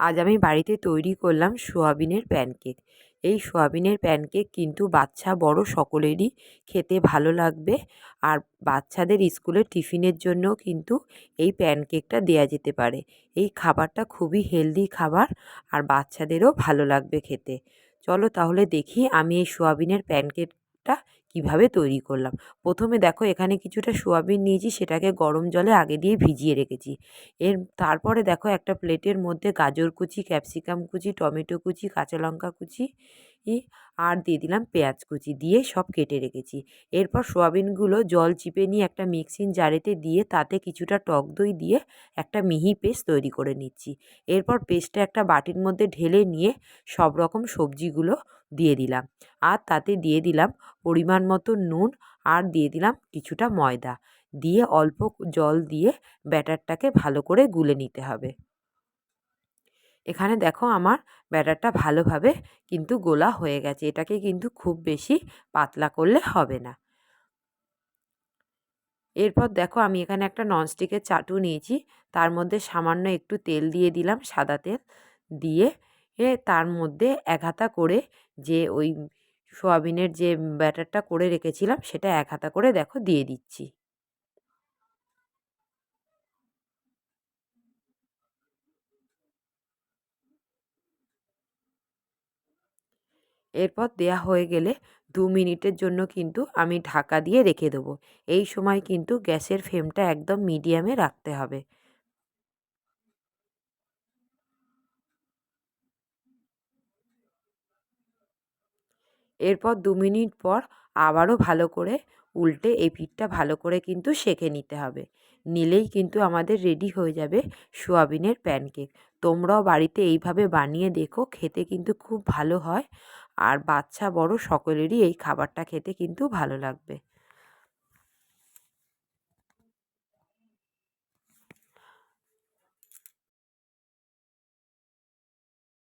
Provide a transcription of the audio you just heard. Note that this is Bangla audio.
আজ আমি বাড়িতে তৈরি করলাম সোয়াবিনের প্যানকেক। এই সোয়াবিনের প্যানকেক কিন্তু বাচ্চা, বড় সকলেরই খেতে ভালো লাগবে আর বাচ্চাদের স্কুলের টিফিনের জন্যও কিন্তু এই প্যানকেকটা দেওয়া যেতে পারে। এই খাবারটা খুবই হেলদি খাবার আর বাচ্চাদেরও ভালো লাগবে খেতে। চলো তাহলে দেখি আমি এই সোয়াবিনের প্যানকেকটা কীভাবে তৈরি করলাম? প্রথমে দেখো এখানে কিছুটা সোয়াবিন নিয়েছি, সেটাকে গরম জলে আগে দিয়ে ভিজিয়ে রেখেছি। এর তারপরে দেখো একটা প্লেটের মধ্যে গাজর কুচি, ক্যাপসিকাম কুচি, টমেটো কুচি, কাঁচা লঙ্কা কুচি আর দিয়ে দিলাম পেঁয়াজ কুচি দিয়ে সব কেটে রেখেছি। এরপর সোয়াবিনগুলো জল চিপে নিয়ে একটা মিক্সিং জারেতে দিয়ে তাতে কিছুটা টক দই দিয়ে একটা মিহি পেস্ট তৈরি করে নিচ্ছি। এরপর পেস্টটা একটা বাটির মধ্যে ঢেলে নিয়ে সব রকম সবজিগুলো দিয়ে দিলাম। আর তাতে দিয়ে দিলাম পরিমাণ মতো নুন আর দিয়ে দিলাম কিছুটা ময়দা। দিয়ে অল্প জল দিয়ে ব্যাটারটাকে ভালো করে গুলে নিতে হবে। এখানে দেখো আমার ব্যাটারটা ভালোভাবে কিন্তু গোলা হয়ে গেছে। এটাকে কিন্তু খুব বেশি পাতলা করলে হবে না। এরপর দেখো আমি এখানে একটা ননস্টিকের চাটু নিয়েছি। তার মধ্যে সামান্য একটু তেল দিয়ে দিলাম, সাদা তেল দিয়ে। এ তার মধ্যে এক হাতা করে যে ওই সোয়াবিনের যে ব্যাটারটা করে রেখেছিলাম, সেটা এক হাতা করে দেখো দিয়ে দিচ্ছি। এরপর দেয়া হয়ে গেলে দু মিনিটের জন্য কিন্তু আমি ঢাকা দিয়ে রেখে দেবো। এই সময় কিন্তু গ্যাসের ফ্লেমটা একদম মিডিয়ামে রাখতে হবে। এরপর দু মিনিট পর আবারও ভালো করে উল্টে এই পিঠটা ভালো করে কিন্তু সেঁকে নিতে হবে। নিলেই কিন্তু আমাদের রেডি হয়ে যাবে সোয়াবিনের প্যানকেক তোমরাও বাড়িতে এইভাবে বানিয়ে দেখো, খেতে কিন্তু খুব ভালো হয়। আর বাচ্চা বড় সকলেরই এই খাবারটা খেতে কিন্তু ভালো লাগবে।